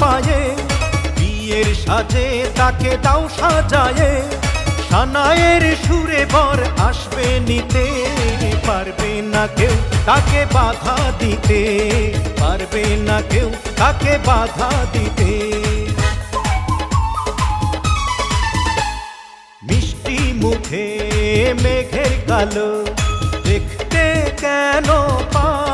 পায়ে। বিয়ের সাজে তাকে দাও সাজায়ে। সানায়ের সুরে বর আসবে নিতে। পারবে না কেউ তাকে বাধা দিতে। পারবে না কেউ তাকে বাধা দিতে। মিষ্টি মুখে মেঘের কালো দেখতে কেন পাই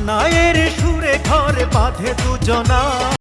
সানায়ের সুরে ঘরে বাঁধে দুজনা।